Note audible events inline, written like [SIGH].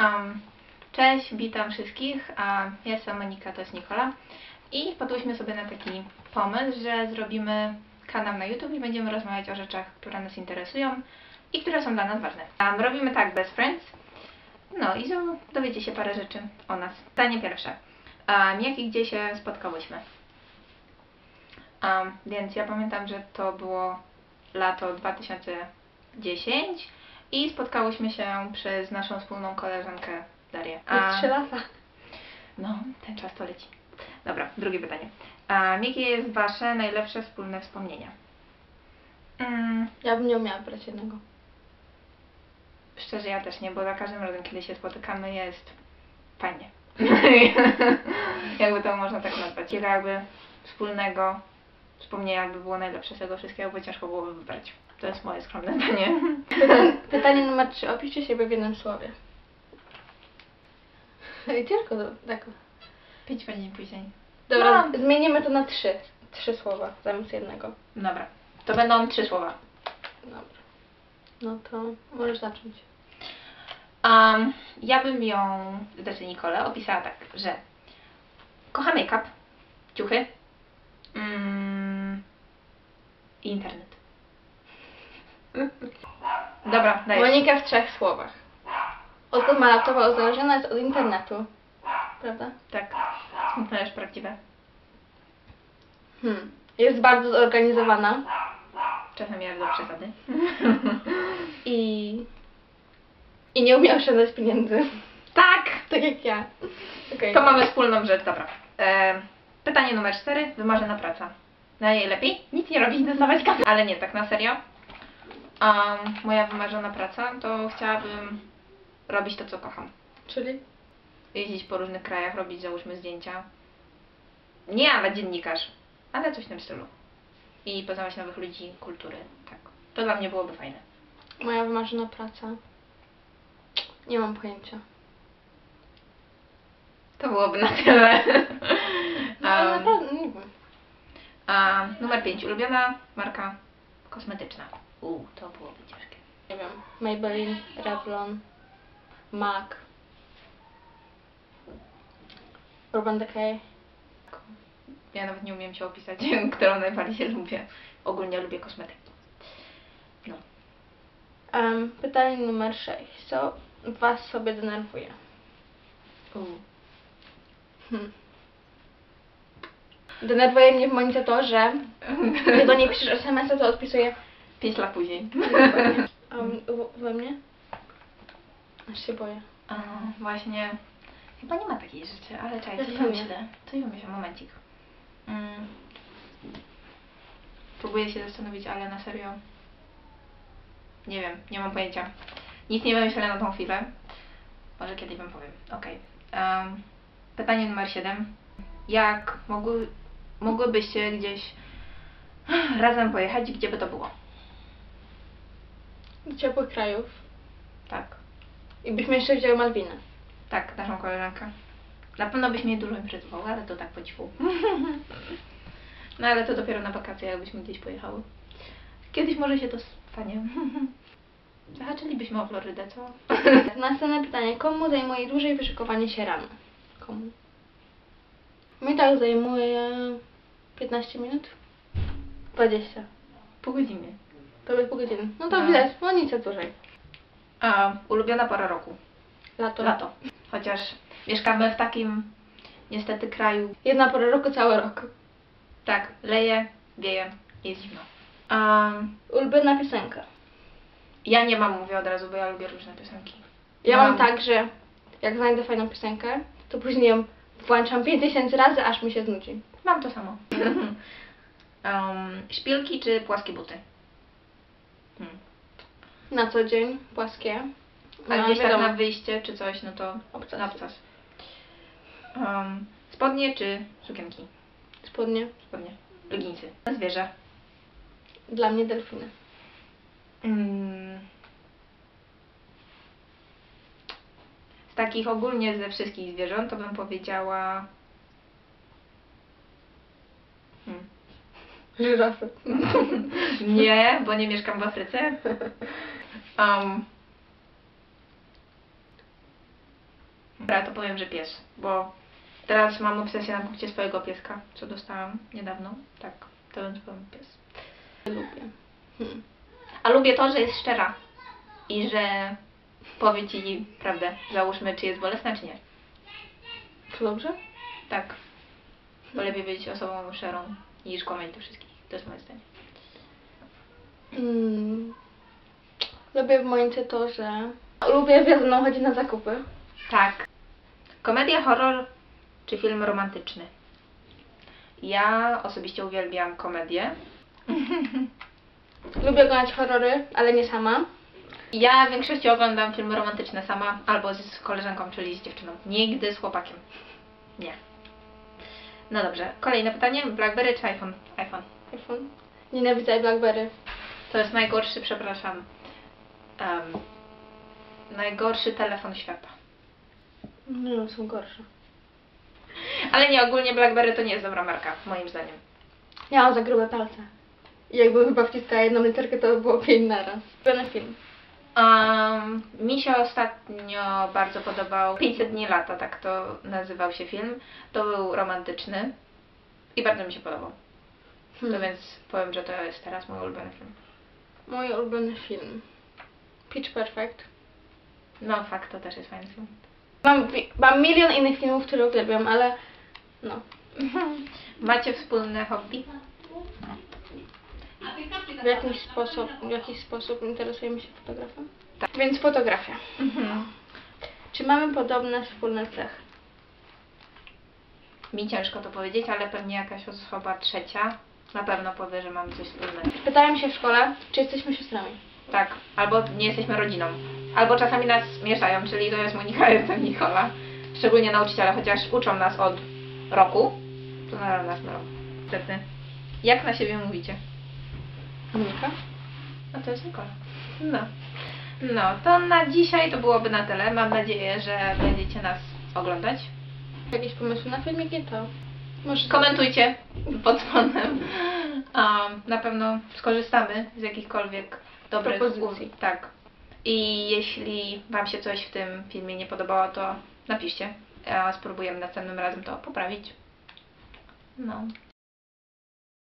Um, cześć, witam wszystkich. A ja jestem Monika, to jest Nikola. I wpadłyśmy sobie na taki pomysł, że zrobimy kanał na YouTube i będziemy rozmawiać o rzeczach, które nas interesują i które są dla nas ważne. Um, robimy tak Best Friends. No i dowiecie się parę rzeczy o nas. Pytanie pierwsze. Um, jak i gdzie się spotkałyśmy? Um, więc ja pamiętam, że to było lato 2010 i spotkałyśmy się przez naszą wspólną koleżankę Darię. Jest trzy lata. No, ten czas to leci. Dobra, drugie pytanie. A jakie jest Wasze najlepsze wspólne wspomnienia? Mm, Ja bym nie umiała brać jednego. szczerze, ja też nie, bo za każdym razem, kiedy się spotykamy, jest fajnie. [LAUGHS] jakby to można tak nazwać. Kilka jakby wspólnego wspomnienia jakby było najlepsze z tego wszystkiego, bo ciężko byłoby wybrać. To jest moje skromne zdanie. Pytanie, [LAUGHS] pytanie numer trzy. Opiszcie siebie w jednym słowie. Ej, ciężko to, tak. Pięć godzin później. Dobra, Mam. zmienimy to na trzy. Trzy słowa zamiast jednego. Dobra, to będą trzy słowa. Dobra. No to możesz zacząć. Um, ja bym ją, znaczy Nikolę, opisała tak, że kocha make-up, ciuchy mm, i internet. Dobra, dajesz. Monika w trzech słowach. Odkąd ma laptopa uzależniona jest od internetu. Prawda? Tak, smutne, lecz prawdziwe. Hmm. Jest bardzo zorganizowana Czasem ja do przesady. i... I nie umie oszczędzać pieniędzy. tak! Tak jak ja. Okej. To mamy wspólną rzecz, dobra. E, pytanie numer cztery, wymarzona praca. Najlepiej nic nie robić, dostawać kasę. Ale nie, tak na serio. Um, moja wymarzona praca to chciałabym robić to, co kocham. Czyli? Jeździć po różnych krajach, robić załóżmy zdjęcia. Nie ale dziennikarz, ale coś w tym stylu. I poznawać nowych ludzi, kultury, tak. To dla mnie byłoby fajne. Moja wymarzona praca. Nie mam pojęcia. To byłoby na tyle. No, Um, naprawdę, nie wiem. a numer 5. Ulubiona marka kosmetyczna. U, to byłoby ciężkie. Nie wiem. Maybelline, Revlon, MAC, Urban Decay. Ja nawet nie umiem się opisać, [LAUGHS] którą najbardziej się lubię. Ogólnie lubię kosmetyki. No. Um, pytanie numer 6. Co Was sobie denerwuje? Hmm. Denerwuje mnie w Monice to, że [LAUGHS] jak do niej piszesz SMS-a, to odpisuje 5 lat później. w- we mnie? Aż się boję. A, właśnie. Chyba nie ma takiej rzeczy, ale czekaj, Ja coś wiem. myślę. Coś myślę, momencik. Mm. Próbuję się zastanowić, ale na serio. Nie wiem, nie mam pojęcia. Nic nie wymyślę na tą chwilę. Może kiedyś wam powiem. Okej. Em, pytanie numer 7. Jak mogły, mogłybyście gdzieś razem pojechać, gdzie by to było? Do ciepłych krajów. Tak. I byśmy jeszcze wzięły Malwinę. Tak, naszą koleżankę. Na pewno byś mnie dużo imprezował, ale to tak po cichu. [LAUGHS] No ale to dopiero na wakacje, jakbyśmy gdzieś pojechały. Kiedyś może się to stanie. [LAUGHS] Zahaczylibyśmy o Florydę, co? [LAUGHS] Następne pytanie. Komu zajmuje dłużej wyszykowanie się rano? Komu? Mi tak zajmuje 15 minut? 20. Pół godziny. To pół godziny. No to No. widać, no nic dłużej. A ulubiona pora roku? Lato. Lato. Chociaż mieszkamy w takim niestety kraju. Jedna pora roku, cały rok. Tak, leje, wieje, jest zimno. Um, Ulubiona piosenka. ja nie mam, mówię od razu, bo ja lubię różne piosenki. Ja Mam. mam tak, że jak znajdę fajną piosenkę, to później ją włączam 5000 razy, aż mi się znudzi. Mam to samo. [LAUGHS] um, szpilki czy płaskie buty? Na co dzień, płaskie. A No, gdzieś tak wiadomo. na wyjście czy coś, no to Obcas. na obcas. Um, spodnie czy sukienki? Spodnie. Spodnie. Leginsy. Zwierzę. Dla mnie delfiny. Mm. Z takich ogólnie ze wszystkich zwierząt to bym powiedziała... Hmm. Żyrafy. Nie, bo nie mieszkam w Afryce. [LAUGHS] Um, Dobra, to powiem, że pies, bo teraz mam obsesję na punkcie swojego pieska, co dostałam niedawno. Tak, to więc powiem pies. Lubię. Hmm. A lubię to, że jest szczera i że powie ci prawdę. Załóżmy, czy jest bolesna, czy nie. To dobrze? Tak. Bo lepiej być osobą szczerą niż kłamać do wszystkich. To jest moje zdanie. Mm. Lubię w Monice to, że lubię ze mną chodzić na zakupy. Tak. Komedia, horror czy film romantyczny? Ja osobiście uwielbiam komedię. [LAUGHS] Lubię oglądać horrory, ale nie sama. Ja w większości oglądam filmy romantyczne sama albo z koleżanką, czyli z dziewczyną. Nigdy z chłopakiem. Nie. No dobrze. Kolejne pytanie. Blackberry czy iPhone? iPhone. iPhone. Nienawidzę Blackberry. To jest najgorszy, przepraszam, em, najgorszy telefon świata. No, są gorsze. Ale nie, ogólnie BlackBerry to nie jest dobra marka, moim zdaniem. Ja mam za grube palce. I jakbym chyba wciskała jedną literkę, to by było pięć naraz. Ulubiony film. Um, mi się ostatnio bardzo podobał 500 dni lata, tak to nazywał się film. To był romantyczny i bardzo mi się podobał. To Hmm. więc powiem, że to jest teraz mój ulubiony film. Mój ulubiony film. Pitch Perfect. No fakt, to też jest fajny film. Mam, mam milion innych filmów, które uwielbiam, ale no. [LAUGHS] Macie wspólne hobby? W jakiś sposób, w jakiś sposób interesujemy się fotografem. Tak. Więc fotografia. Mhm. Czy mamy podobne wspólne cechy? Mi ciężko to powiedzieć, ale pewnie jakaś osoba trzecia na pewno powie, że mamy coś wspólnego. Pytałem się w szkole, czy jesteśmy siostrami. Tak, albo nie jesteśmy rodziną. Albo czasami nas mieszają, czyli to jest Monika, [LAUGHS] a jestem Nikola. Szczególnie nauczyciele, chociaż uczą nas od roku, to nadal nas mylą. Niestety. Jak na siebie mówicie? Monika? No to jest Nikola. No. No, to na dzisiaj to byłoby na tyle. Mam nadzieję, że będziecie nas oglądać. Jakieś pomysły na filmiki, to może Komentujcie pod spodem. Um, na pewno skorzystamy z jakichkolwiek dobrych Propozycji. Tak. I jeśli Wam się coś w tym filmie nie podobało, to napiszcie. A spróbujemy następnym razem to poprawić. No.